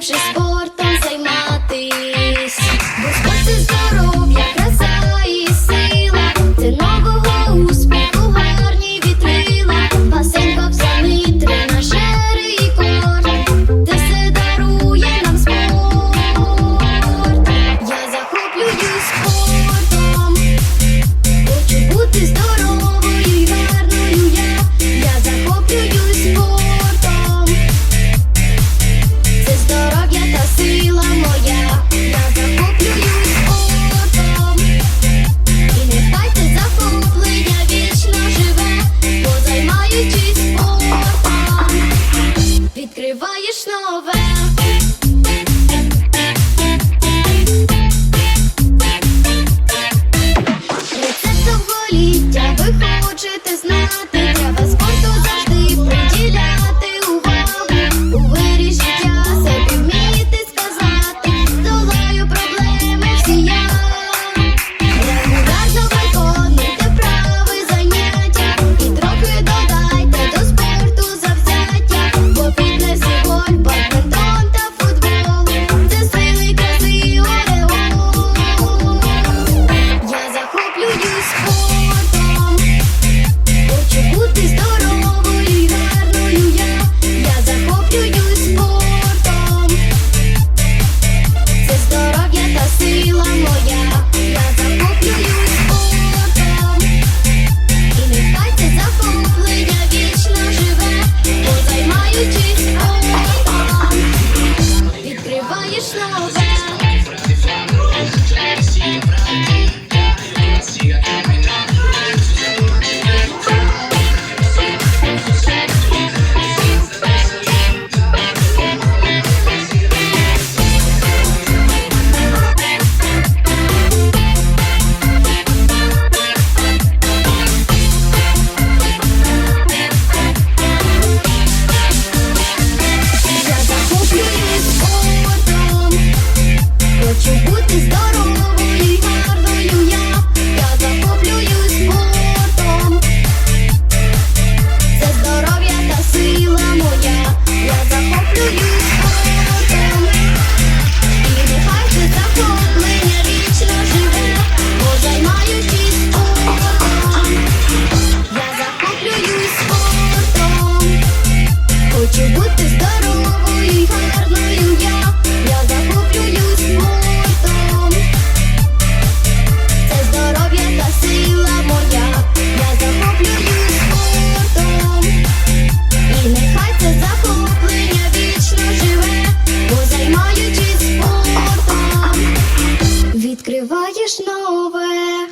Вже спортом займатись, бо спорт це здоров'я, краса і сила, це нового успіху, гарні вітрила, басейн, кобзани, тренажери і корм, де все дарує нам спорт. Я захоплююсь спортом, хочу бути здоровим. відкриваєш нове.